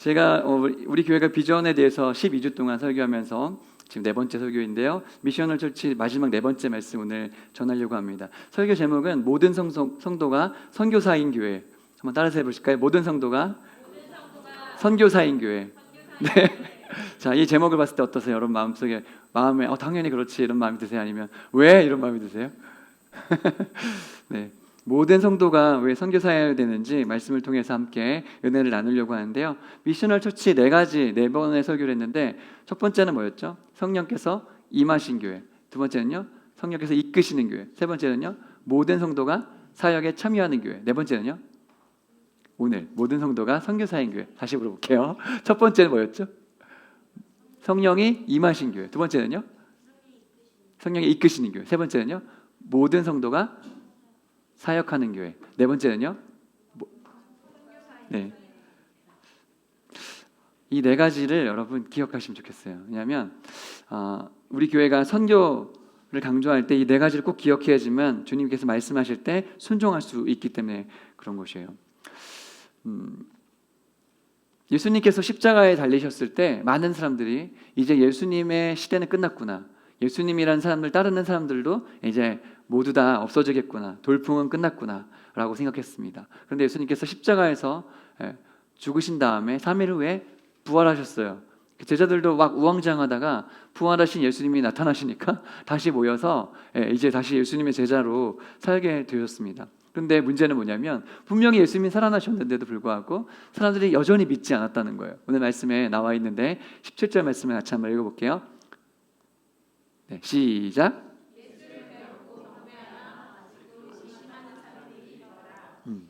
제가 어, 우리- 교회가 비전에 대해서 12주 동안 설교하면서 지금 네 번째 설교인데요. 미셔널 철치 마지막 네 번째 말씀 오늘 전하려고 합니다. 설교 제목은 모든 성소, 성도가 선교사인 교회. 한번 따라서 해보실까요? 모든 성도가 선교사인 교회. 네. 자, 이 제목을 봤을 때 어떠세요? 여러분 마음속에 마음에 어 당연히 그렇지 이런 마음이 드세요? 아니면 왜 이런 마음이 드세요? 네. 모든 성도가 왜 선교사여야 되는지 말씀을 통해서 함께 은혜를 나누려고 하는데요. 미셔널 처치 네 가지 네 번의 설교를 했는데 첫 번째는 뭐였죠? 성령께서 임하신 교회. 두 번째는요. 성령께서 이끄시는 교회. 세 번째는요. 모든 성도가 사역에 참여하는 교회. 네 번째는요. 오늘 모든 성도가 선교사인 교회. 다시 물어볼게요. 첫 번째는 뭐였죠? 성령이 임하신 교회. 두 번째는요? 성령이 이끄시는 교회. 세 번째는요? 모든 성도가 사역하는 교회. 네 번째는요? 뭐- 네. 이 네 가지를 여러분 기억하시면 좋겠어요. 왜냐하면 어, 우리 교회가 선교를 강조할 때 이 네 가지를 꼭 기억해야지만 주님께서 말씀하실 때 순종할 수 있기 때문에 그런 것이에요. 음, 예수님께서 십자가에 달리셨을 때 많은 사람들이 이제 예수님의 시대는 끝났구나. 예수님이라는 사람을 따르는 사람들도 이제 모두 다 없어지겠구나. 돌풍은 끝났구나. 라고 생각했습니다. 그런데 예수님께서 십자가에서 예, 죽으신 다음에 3일 후에 부활하셨어요. 그 제자들도 막 우왕좌왕하다가 부활하신 예수님이 나타나시니까 다시 모여서 예, 이제 다시 예수님의 제자로 살게 되었습니다. 근데 문제는 뭐냐면 분명히 예수님이 살아나셨는데도 불구하고 사람들이 여전히 믿지 않았다는 거예요. 오늘 말씀에 나와 있는데 17절 말씀을 같이 한번 읽어볼게요. 네, 시작. 음.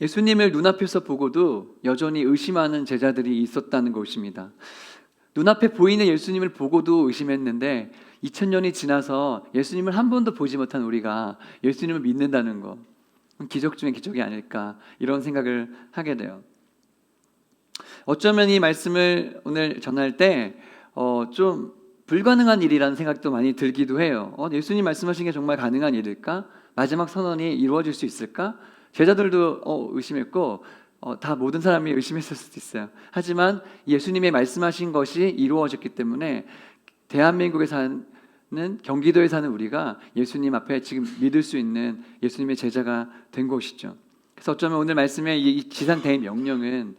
예수님을 눈앞에서 보고도 여전히 의심하는 제자들이 있었다는 것입니다. 눈앞에 보이는 예수님을 보고도 의심했는데 2000년이 지나서 예수님을 한 번도 보지 못한 우리가 예수님을 믿는다는 거 기적 중에 기적이 아닐까 이런 생각을 하게 돼요. 어쩌면 이 말씀을 오늘 전할 때 어, 좀 불가능한 일이라는 생각도 많이 들기도 해요. 어, 예수님 말씀하신 게 정말 가능한 일일까? 마지막 선언이 이루어질 수 있을까? 제자들도 어, 의심했고 어, 다 모든 사람이 의심했을 수도 있어요. 하지만 예수님의 말씀하신 것이 이루어졌기 때문에 대한민국에 사는 경기도에 사는 우리가 예수님 앞에 지금 믿을 수 있는 예수님의 제자가 된 것이죠. 그래서 어쩌면 오늘 말씀의 이 지상 대의 명령은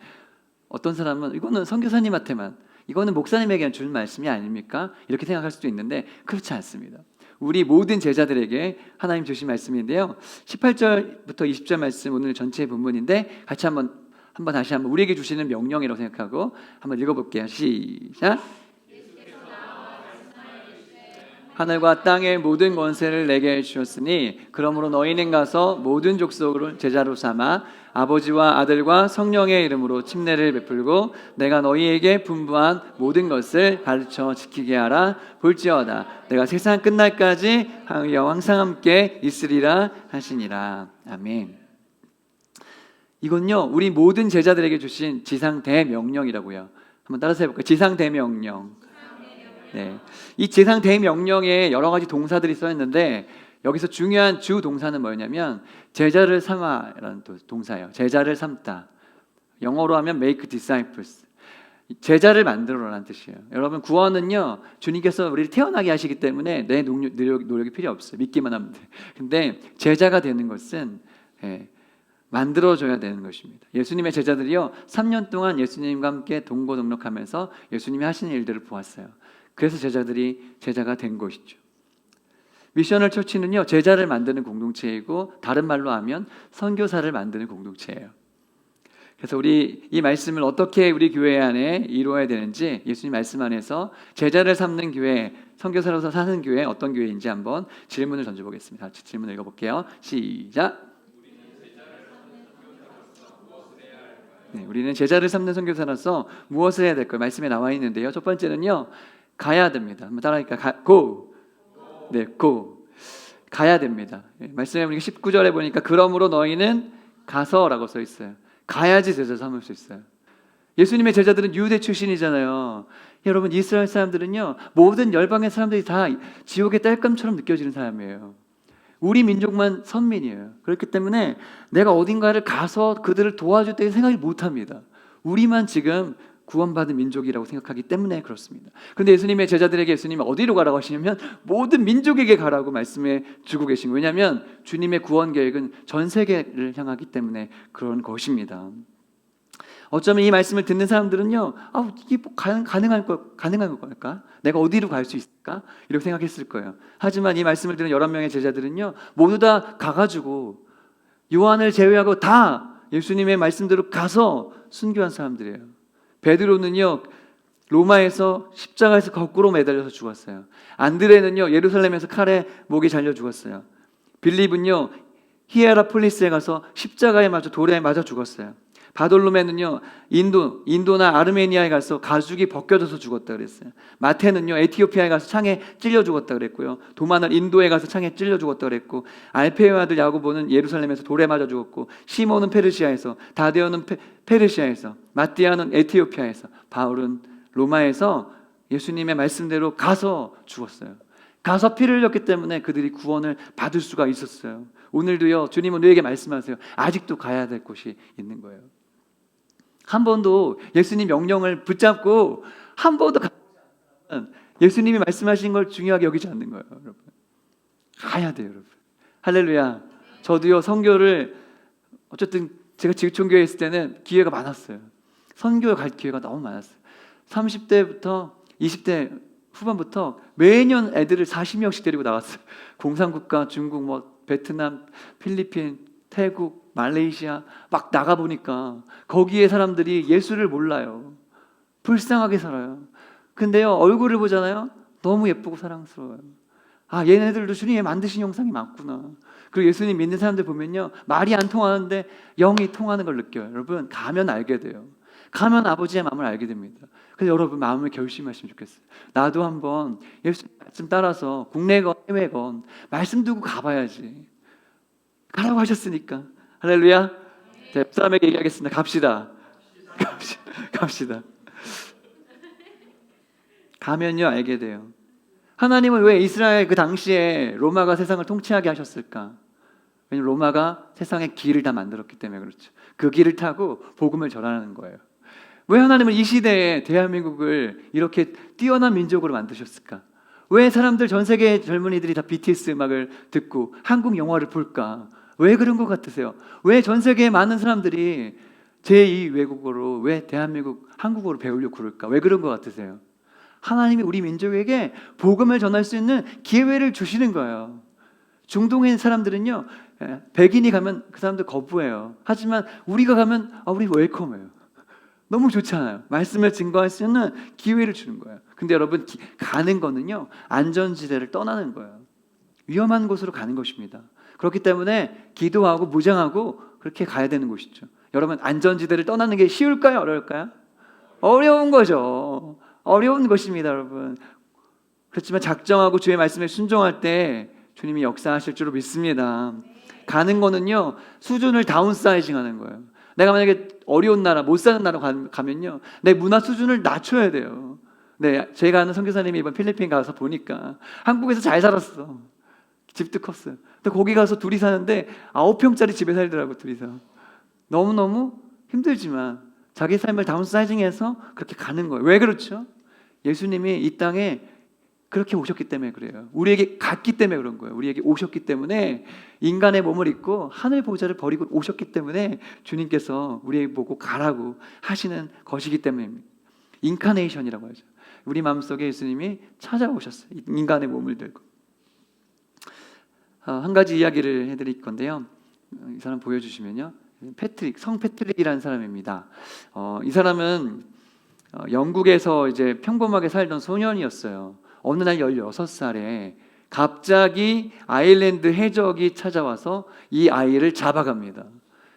어떤 사람은 이거는 선교사님한테만 이거는 목사님에게 준 말씀이 아닙니까? 이렇게 생각할 수도 있는데 그렇지 않습니다. 우리 모든 제자들에게 하나님 주신 말씀인데요. 18절부터 20절 말씀 오늘 전체 본문인데 같이 한번 한번 다시 한번 우리에게 주시는 명령이라고 생각하고 한번 읽어볼게요. 시작. 하늘과 땅의 모든 권세를 내게 주셨으니 그러므로 너희는 가서 모든 족속을 제자로 삼아 아버지와 아들과 성령의 이름으로 침례를 베풀고 내가 너희에게 분부한 모든 것을 가르쳐 지키게 하라 볼지어다 내가 세상 끝날까지 항상 함께 있으리라 하시니라 아멘. 이건요 우리 모든 제자들에게 주신 지상 대명령이라고요. 한번 따라서 해볼까요? 지상 대명령. 네. 이 지상 대명령에 여러 가지 동사들이 써 있는데 여기서 중요한 주 동사는 뭐냐면 제자를 삼아라는 도- 동사예요. 제자를 삼다. 영어로 하면 make disciples. 제자를 만들어라는 뜻이에요. 여러분 구원은요 주님께서 우리를 태어나게 하시기 때문에 내 노력, 노력, 노력이 필요 없어요. 믿기만 하면 돼. 근데 제자가 되는 것은 예, 만들어줘야 되는 것입니다. 예수님의 제자들이요 3년 동안 예수님과 함께 동고동락하면서 예수님이 하시는 일들을 보았어요. 그래서 제자들이 제자가 된 것이죠. 미셔널 처치는요 제자를 만드는 공동체이고 다른 말로 하면 선교사를 만드는 공동체예요. 그래서 우리 이 말씀을 어떻게 우리 교회 안에 이루어야 되는지 예수님 말씀 안에서 제자를 삼는 교회, 선교사로서 사는 교회 어떤 교회인지 한번 질문을 던져보겠습니다. 질문 읽어볼게요. 시작. 네, 우리는 제자를 삼는 선교사로서 무엇을 해야 될까요? 말씀에 나와 있는데요. 첫 번째는요, 가야 됩니다. 따라하니까 가, go. 네, go. 가야 됩니다. 네, 말씀에 보니까 19절에 보니까 그러므로 너희는 가서라고 써 있어요. 가야지 제자 삼을 수 있어요. 예수님의 제자들은 유대 출신이잖아요. 여러분 이스라엘 사람들은요 모든 열방의 사람들이 다 지옥의 딸감처럼 느껴지는 사람이에요. 우리 민족만 선민이에요. 그렇기 때문에 내가 어딘가를 가서 그들을 도와줄 때 생각이 못합니다. 우리만 지금 구원받은 민족이라고 생각하기 때문에 그렇습니다. 그런데 예수님의 제자들에게 예수님은 어디로 가라고 하시냐면 모든 민족에게 가라고 말씀해 주고 계신 거예요. 왜냐하면 주님의 구원 계획은 전 세계를 향하기 때문에 그런 것입니다. 어쩌면 이 말씀을 듣는 사람들은요, 아, 이게 뭐 가능, 가능할 거, 가능한 걸까? 내가 어디로 갈 수 있을까? 이렇게 생각했을 거예요. 하지만 이 말씀을 들은 11명의 제자들은요, 모두 다 가가지고 요한을 제외하고 다 예수님의 말씀대로 가서 순교한 사람들이에요. 베드로는요, 로마에서 십자가에서 거꾸로 매달려서 죽었어요. 안드레는요, 예루살렘에서 칼에 목이 잘려 죽었어요. 빌립은요, 히에라폴리스에 가서 십자가에 맞아 돌에 맞아 죽었어요. 바돌로메는요 인도 인도나 아르메니아에 가서 가죽이 벗겨져서 죽었다 그랬어요. 마태는요 에티오피아에 가서 창에 찔려 죽었다 그랬고요. 도마는 인도에 가서 창에 찔려 죽었다 그랬고 알페의 아들 야고보는 예루살렘에서 돌에 맞아 죽었고 시몬은 페르시아에서 다데오는 페, 페르시아에서 마띠아는 에티오피아에서 바울은 로마에서 예수님의 말씀대로 가서 죽었어요. 가서 피를 흘렸기 때문에 그들이 구원을 받을 수가 있었어요. 오늘도요 주님은 우리에게 말씀하세요. 아직도 가야 될 곳이 있는 거예요. 한 번도 예수님 명령을 붙잡고 한 번도 예수님이 말씀하신 걸 중요하게 여기지 않는 거예요, 여러분. 가야 돼요, 여러분. 할렐루야. 저도요 선교를 어쨌든 제가 지구촌교회 있을 때는 기회가 많았어요. 선교에 갈 기회가 너무 많았어요. 30대부터 20대 후반부터 매년 애들을 40명씩 데리고 나왔어요. 공산국가, 중국, 뭐 베트남, 필리핀, 태국, 말레이시아 막 나가 보니까 거기에 사람들이 예수를 몰라요. 불쌍하게 살아요. 근데요 얼굴을 보잖아요. 너무 예쁘고 사랑스러워요. 아 얘네들도 주님이 만드신 형상이 맞구나. 그리고 예수님 믿는 사람들 보면요 말이 안 통하는데 영이 통하는 걸 느껴요. 여러분 가면 알게 돼요. 가면 아버지의 마음을 알게 됩니다. 그래서 여러분 마음을 결심하시면 좋겠어요. 나도 한번 예수 말씀 따라서 국내건 해외건 말씀 두고 가봐야지. 가라고 하셨으니까 할렐루야. 자, 옆 사람에게 얘기하겠습니다. 갑시다. 갑시다. 갑시다. 가면요 알게 돼요. 하나님은 왜 이스라엘 그 당시에 로마가 세상을 통치하게 하셨을까? 왜냐면 로마가 세상의 길을 다 만들었기 때문에 그렇죠. 그 길을 타고 복음을 전하는 거예요. 왜 하나님은 이 시대에 대한민국을 이렇게 뛰어난 민족으로 만드셨을까? 왜 사람들 전 세계 젊은이들이 다 BTS 음악을 듣고 한국 영화를 볼까? 왜 그런 것 같으세요? 왜 전 세계의 많은 사람들이 제2 외국어로 왜 대한민국 한국어로 배우려고 그럴까? 왜 그런 것 같으세요? 하나님이 우리 민족에게 복음을 전할 수 있는 기회를 주시는 거예요. 중동에 있는 사람들은요, 예, 백인이 가면 그 사람들 거부해요. 하지만 우리가 가면 아, 우리 웰컴해요. 너무 좋잖아요. 말씀을 증거할 수 있는 기회를 주는 거예요. 근데 여러분 기, 가는 거는요 안전지대를 떠나는 거예요. 위험한 곳으로 가는 것입니다. 그렇기 때문에 기도하고 무장하고 그렇게 가야 되는 곳이죠. 여러분 안전지대를 떠나는 게 쉬울까요? 어려울까요? 어려운 거죠. 어려운 것입니다, 여러분. 그렇지만 작정하고 주의 말씀에 순종할 때 주님이 역사하실 줄 믿습니다. 가는 거는요 수준을 다운사이징하는 거예요. 내가 만약에 어려운 나라, 못 사는 나라 가면요 내 문화 수준을 낮춰야 돼요. 네, 제가 아는 선교사님이 이번 필리핀 가서 보니까 한국에서 잘 살았어. 집도 컸어요. 근데 거기 가서 둘이 사는데 아홉 평짜리 집에 살더라고 둘이서. 너무 너무 힘들지만 자기 삶을 다운사이징해서 그렇게 가는 거예요. 왜 그렇죠? 예수님이 이 땅에 그렇게 오셨기 때문에 그래요. 우리에게 갔기 때문에 그런 거예요. 우리에게 오셨기 때문에 인간의 몸을 입고 하늘 보좌를 버리고 오셨기 때문에 주님께서 우리에게 보고 가라고 하시는 것이기 때문입니다. 인카네이션이라고 하죠. 우리 마음속에 예수님이 찾아오셨어요. 인간의 몸을 들고. 어, 한 가지 이야기를 해드릴 건데요. 이 사람 보여주시면요. 패트릭, 성 패트릭이라는 사람입니다. 어, 이 사람은 어, 영국에서 이제 평범하게 살던 소년이었어요. 어느 날 16살에 갑자기 아일랜드 해적이 찾아와서 이 아이를 잡아갑니다.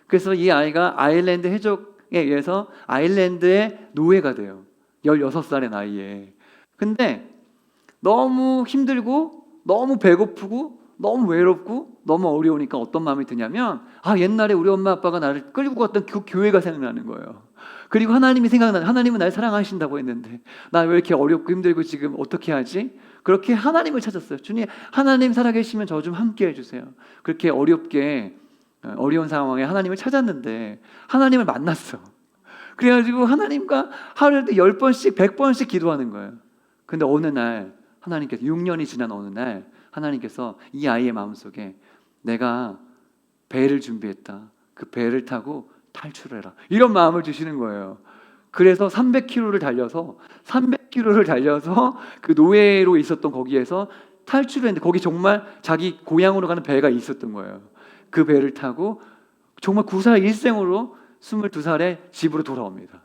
그래서 이 아이가 아일랜드 해적에 의해서 아일랜드의 노예가 돼요. 16살의 나이에. 근데 너무 힘들고 너무 배고프고 너무 외롭고 너무 어려우니까 어떤 마음이 드냐면 아 옛날에 우리 엄마 아빠가 나를 끌고 갔던 그 교회가 생각나는 거예요. 그리고 하나님이 생각나는 하나님은 날 사랑하신다고 했는데 나 왜 이렇게 어렵고 힘들고 지금 어떻게 하지? 그렇게 하나님을 찾았어요. 주님 하나님 살아계시면 저 좀 함께 해주세요. 그렇게 어렵게 어려운 상황에 하나님을 찾았는데 하나님을 만났어. 그래가지고 하나님과 하루에도 열 번씩, 백 번씩 기도하는 거예요. 근데 어느 날 하나님께서 6년이 지난 어느 날 하나님께서 이 아이의 마음속에 내가 배를 준비했다. 그 배를 타고 탈출해라. 이런 마음을 주시는 거예요. 그래서 300km를 달려서 300km를 달려서 그 노예로 있었던 거기에서 탈출을 했는데 거기 정말 자기 고향으로 가는 배가 있었던 거예요. 그 배를 타고 정말 구사 일생으로 22살에 집으로 돌아옵니다.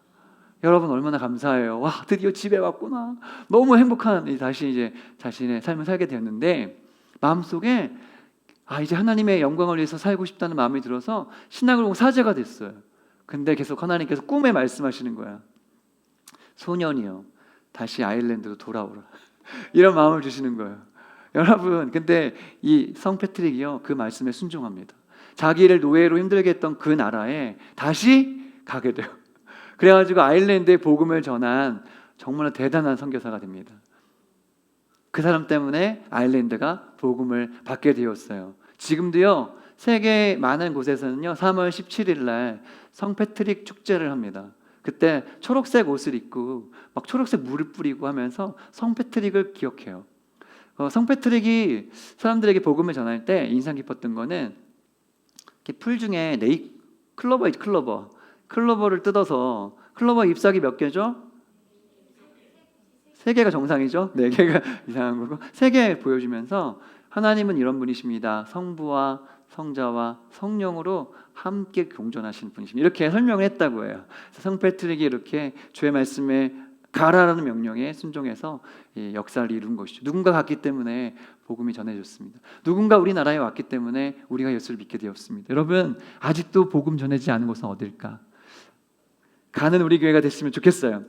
여러분 얼마나 감사해요. 와 드디어 집에 왔구나. 너무 행복한 이 다시 이제 자신의 삶을 살게 되었는데 마음속에 아 이제 하나님의 영광을 위해서 살고 싶다는 마음이 들어서 신앙을 보고 사제가 됐어요. 근데 계속 하나님께서 꿈에 말씀하시는 거야. 소년이요. 다시 아일랜드로 돌아오라. 이런 마음을 주시는 거예요. 여러분, 근데 이 성 패트릭이요. 그 말씀에 순종합니다. 자기를 노예로 힘들게 했던 그 나라에 다시 가게 돼요. 그래가지고 아일랜드에 복음을 전한 정말 대단한 선교사가 됩니다. 그 사람 때문에 아일랜드가 복음을 받게 되었어요. 지금도요, 세계 많은 곳에서는요, 3월 17일 날 성패트릭 축제를 합니다. 그때 초록색 옷을 입고 막 초록색 물을 뿌리고 하면서 성패트릭을 기억해요. 어, 성패트릭이 사람들에게 복음을 전할 때 인상 깊었던 거는 풀 중에 네이 클로버 클로버. 클로버를 뜯어서 클로버 잎사귀 몇 개죠? 세 개가 정상이죠. 네 개가 이상한 거고 세 개 보여주면서 하나님은 이런 분이십니다. 성부와 성자와 성령으로 함께 공존하시는 분이십니다. 이렇게 설명을 했다고 해요. 성 페트릭이 이렇게 주의 말씀에 가라라는 명령에 순종해서 이 역사를 이룬 것이죠. 누군가 갔기 때문에 복음이 전해졌습니다. 누군가 우리나라에 왔기 때문에 우리가 예수를 믿게 되었습니다. 여러분 아직도 복음 전해지지 않은 곳은 어딜까? 가는 우리 교회가 됐으면 좋겠어요.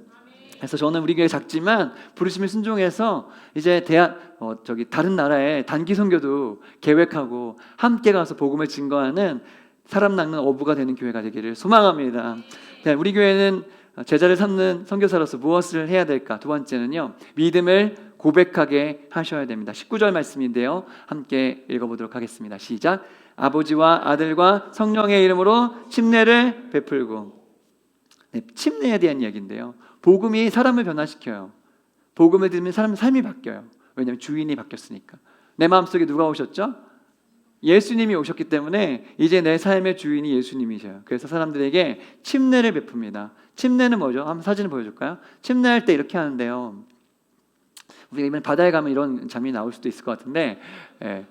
그래서 저는 우리 교회 작지만 부르심을 순종해서 이제 대학 어, 저기 다른 나라에 단기 선교도 계획하고 함께 가서 복음을 증거하는 사람 낚는 어부가 되는 교회가 되기를 소망합니다. 네, 우리 교회는 제자를 삼는 선교사로서 무엇을 해야 될까? 두 번째는요. 믿음을 고백하게 하셔야 됩니다. 19절 말씀인데요. 함께 읽어 보도록 하겠습니다. 시작. 아버지와 아들과 성령의 이름으로 침례를 베풀고 네, 침례에 대한 이야기인데요. 복음이 사람을 변화시켜요. 복음을 들으면 사람 삶이 바뀌어요. 왜냐하면 주인이 바뀌었으니까. 내 마음속에 누가 오셨죠? 예수님이 오셨기 때문에 이제 내 삶의 주인이 예수님이셔요. 그래서 사람들에게 침례를 베풉니다. 침례는 뭐죠? 한번 사진을 보여줄까요? 침례할 때 이렇게 하는데요. 우리가 이번 바다에 가면 이런 장면이 나올 수도 있을 것 같은데 예,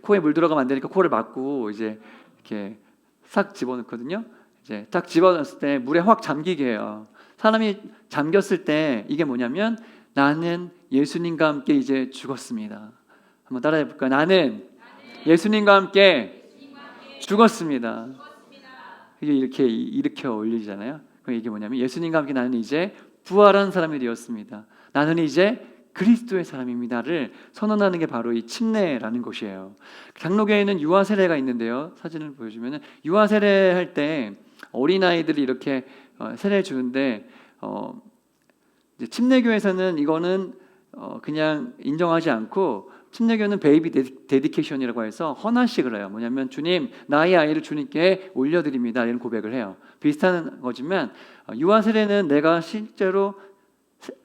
코에 물 들어가면 안 되니까 코를 막고 이제 이렇게 싹 집어넣거든요. 이제 딱 집어넣었을 때 물에 확 잠기게 해요. 사람이 잠겼을 때 이게 뭐냐면 나는 예수님과 함께 이제 죽었습니다. 한번 따라해 볼까요? 나는 예수님과 함께 죽었습니다. 이게 이렇게 이렇게 어울리잖아요. 그럼 이게 뭐냐면 예수님과 함께 나는 이제 부활한 사람이 되었습니다. 나는 이제 그리스도의 사람입니다를 선언하는 게 바로 이 침례라는 것이에요. 장로교에는 유아 세례가 있는데요. 사진을 보여주면은 유아 세례 할 때 어린 아이들이 이렇게 어, 세례 주는데 어, 침례교에서는 이거는 어, 그냥 인정하지 않고 침례교는 베이비 데디케이션이라고 해서 헌화식을 해요. 뭐냐면 주님 나의 아이를 주님께 올려드립니다. 이런 고백을 해요. 비슷한 거지만 어, 유아 세례는 내가 실제로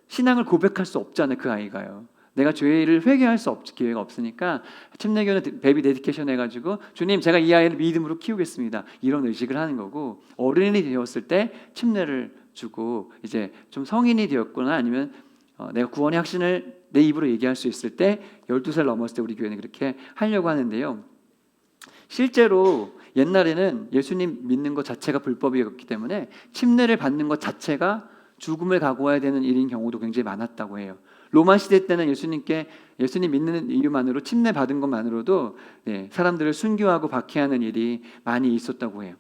신앙을 고백할 수 없잖아요. 그 아이가요. 내가 죄를 회개할 수 없, 기회가 없으니까 침례교는 베이비 데디케이션 해가지고 주님 제가 이 아이를 믿음으로 키우겠습니다. 이런 의식을 하는 거고 어른이 되었을 때 침례를 주고 이제 좀 성인이 되었거나 아니면 어, 내가 구원의 확신을 내 입으로 얘기할 수 있을 때 12살 넘었을 때 우리 교회는 그렇게 하려고 하는데요. 실제로 옛날에는 예수님 믿는 것 자체가 불법이었기 때문에 침례를 받는 것 자체가 죽음을 각오해야 되는 일인 경우도 굉장히 많았다고 해요. 로마 시대 때는 예수님께 예수님 믿는 이유만으로 침례 받은 것만으로도 네, 사람들을 순교하고 박해하는 일이 많이 있었다고 해요.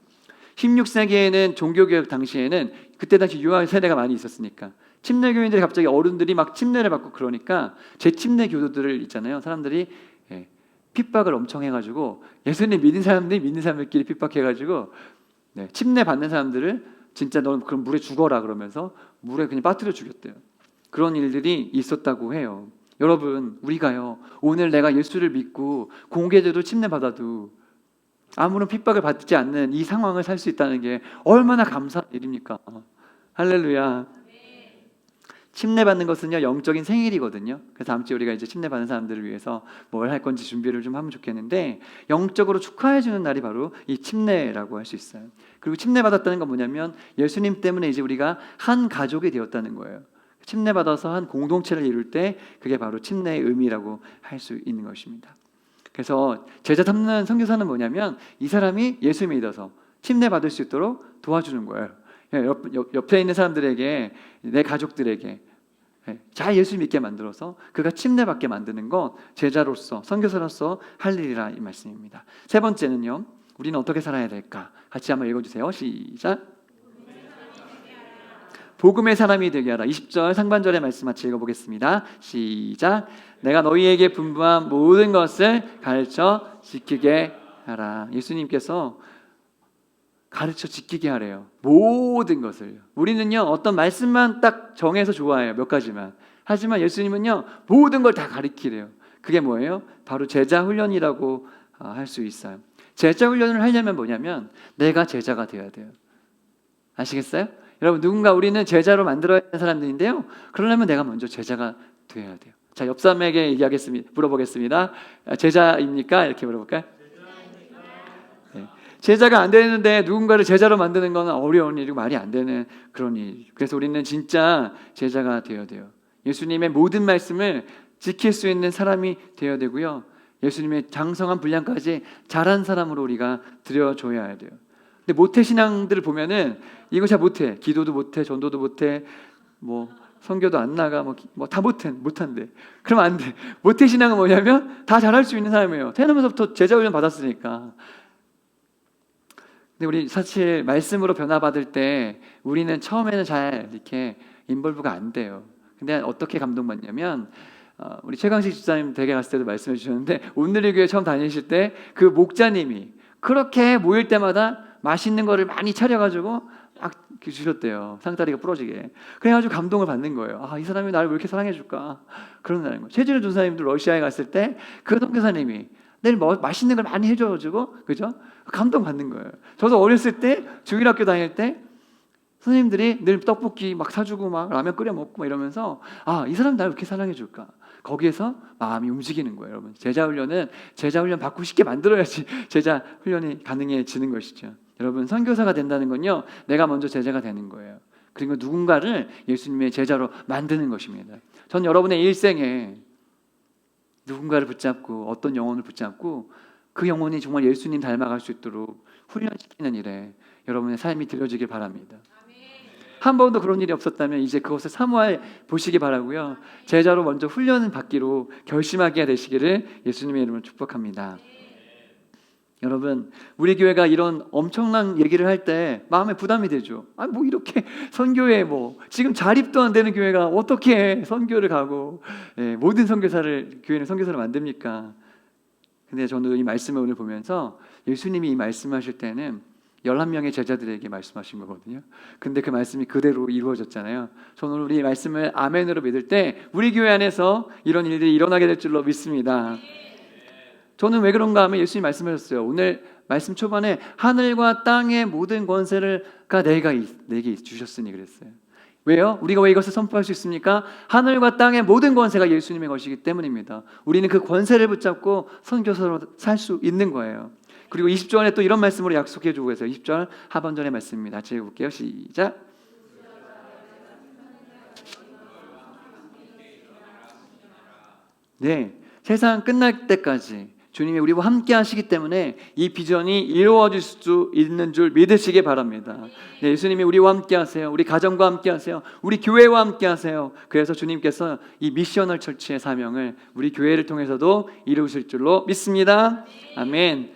16세기에는 종교개혁 당시에는 그때 당시 유아 세대가 많이 있었으니까 침례교인들이 갑자기 어른들이 막 침례를 받고 그러니까 제 침례 교도들을 있잖아요. 사람들이 예, 핍박을 엄청 해가지고 예수님 믿는 사람들이 믿는 사람들끼리 핍박해가지고 네, 침례 받는 사람들을 진짜 너는 그럼 물에 죽어라 그러면서 물에 그냥 빠뜨려 죽였대요. 그런 일들이 있었다고 해요. 여러분 우리가요 오늘 내가 예수를 믿고 공개제도 침례 받아도 아무런 핍박을 받지 않는 이 상황을 살 수 있다는 게 얼마나 감사한 일입니까? 할렐루야. 침례받는 것은요 영적인 생일이거든요. 그래서 다음 주에 우리가 이제 침례받는 사람들을 위해서 뭘 할 건지 준비를 좀 하면 좋겠는데 영적으로 축하해 주는 날이 바로 이 침례라고 할 수 있어요. 그리고 침례받았다는 건 뭐냐면 예수님 때문에 이제 우리가 한 가족이 되었다는 거예요. 침례받아서 한 공동체를 이룰 때 그게 바로 침례의 의미라고 할 수 있는 것입니다. 그래서 제자 삼는 선교사는 뭐냐면 이 사람이 예수 믿어서 침례 받을 수 있도록 도와주는 거예요. 예, 옆, 옆, 옆에 있는 사람들에게 내 가족들에게 예, 잘 예수 믿게 만들어서 그가 침례받게 만드는 건 제자로서 선교사로서 할 일이라 이 말씀입니다. 세 번째는요. 우리는 어떻게 살아야 될까? 같이 한번 읽어주세요. 시작. 복음의 사람이 되게 하라. 20절 상반절의 말씀 같이 읽어보겠습니다. 시작. 내가 너희에게 분부한 모든 것을 가르쳐 지키게 하라. 예수님께서 가르쳐 지키게 하래요. 모든 것을요. 우리는요 어떤 말씀만 딱 정해서 좋아해요. 몇 가지만. 하지만 예수님은요 모든 걸 다 가르치래요. 그게 뭐예요? 바로 제자 훈련이라고 아, 할수 있어요. 제자 훈련을 하려면 뭐냐면 내가 제자가 되어야 돼요. 아시겠어요? 여러분 누군가 우리는 제자로 만들어야 하는 사람들인데요. 그러려면 내가 먼저 제자가 되어야 돼요. 자, 옆 사람에게 얘기하겠습니다. 물어보겠습니다. 아, 제자입니까? 이렇게 물어볼까요? 네. 제자가 안 되는데 누군가를 제자로 만드는 건 어려운 일이고 말이 안 되는 그런 일. 그래서 우리는 진짜 제자가 되어야 돼요. 예수님의 모든 말씀을 지킬 수 있는 사람이 되어야 되고요. 예수님의 장성한 분량까지 잘한 사람으로 우리가 들여줘야 돼요. 근데 모태 신앙들을 보면은 이거 잘 못해. 기도도 못해, 전도도 못해, 뭐 성교도 안 나가, 뭐다 못해, 못한대. 그러면 안 돼. 모태 신앙은 뭐냐면 다 잘할 수 있는 사람이에요. 태어나면서부터 제자 훈련 받았으니까. 근데 우리 사실 말씀으로 변화받을 때 우리는 처음에는 잘 이렇게 인볼브가 안 돼요. 근데 어떻게 감동받냐면 어, 우리 최강식 집사님 댁에 갔을 때도 말씀해 주셨는데 오늘의 교회 처음 다니실 때 그 목자님이 그렇게 모일 때마다 맛있는 거를 많이 차려가지고 막 주셨대요. 상다리가 부러지게. 그래가지고 감동을 받는 거예요. 아, 이 사람이 나를 왜 이렇게 사랑해줄까? 그런다는 거예요. 최진우 전사님도 러시아에 갔을 때 그 선교사님이 내일 뭐 맛있는 걸 많이 해줘가지고 그죠? 감동 받는 거예요. 저도 어렸을 때 주일학교 다닐 때 선생님들이 늘 떡볶이 막 사주고 막 라면 끓여 먹고 막 이러면서 아 이 사람 나를 왜 이렇게 사랑해 줄까? 거기에서 마음이 움직이는 거예요, 여러분. 제자 훈련은 제자 훈련 받고 싶게 만들어야지 제자 훈련이 가능해지는 것이죠. 여러분 선교사가 된다는 건요, 내가 먼저 제자가 되는 거예요. 그리고 누군가를 예수님의 제자로 만드는 것입니다. 전 여러분의 일생에 누군가를 붙잡고 어떤 영혼을 붙잡고 그 영혼이 정말 예수님 닮아갈 수 있도록 훈련시키는 일에 여러분의 삶이 들려지길 바랍니다. 한 번도 그런 일이 없었다면 이제 그것을 사모해 보시기 바라고요. 제자로 먼저 훈련을 받기로 결심하게 되시기를 예수님의 이름으로 축복합니다. 여러분, 우리 교회가 이런 엄청난 얘기를 할 때 마음에 부담이 되죠. 아, 뭐 이렇게 선교에 뭐 지금 자립도 안 되는 교회가 어떻게 선교를 가고 예, 모든 선교사를 교회는 선교사를 만듭니까? 근데 저는 이 말씀을 오늘 보면서 예수님이 이 말씀하실 때는 11명의 제자들에게 말씀하신 거거든요. 근데 그 말씀이 그대로 이루어졌잖아요. 저는 우리 말씀을 아멘으로 믿을 때 우리 교회 안에서 이런 일들이 일어나게 될 줄로 믿습니다. 저는 왜 그런가 하면 예수님 말씀하셨어요. 오늘 말씀 초반에 하늘과 땅의 모든 권세를가 내가 내게 주셨으니 그랬어요. 왜요? 우리가 왜 이것을 선포할 수 있습니까? 하늘과 땅의 모든 권세가 예수님의 것이기 때문입니다. 우리는 그 권세를 붙잡고 선교사로 살 수 있는 거예요. 그리고 20절에 또 이런 말씀으로 약속해 주고 계세요. 20절 하반절의 말씀입니다. 같이 읽어볼게요. 시작. 네, 세상 끝날 때까지 주님이 우리와 함께 하시기 때문에 이 비전이 이루어질 수 있는 줄 믿으시기 바랍니다. 네, 예수님이 우리와 함께 하세요. 우리 가정과 함께 하세요. 우리 교회와 함께 하세요. 그래서 주님께서 이 미셔널 철치의 사명을 우리 교회를 통해서도 이루실 줄로 믿습니다. 아멘.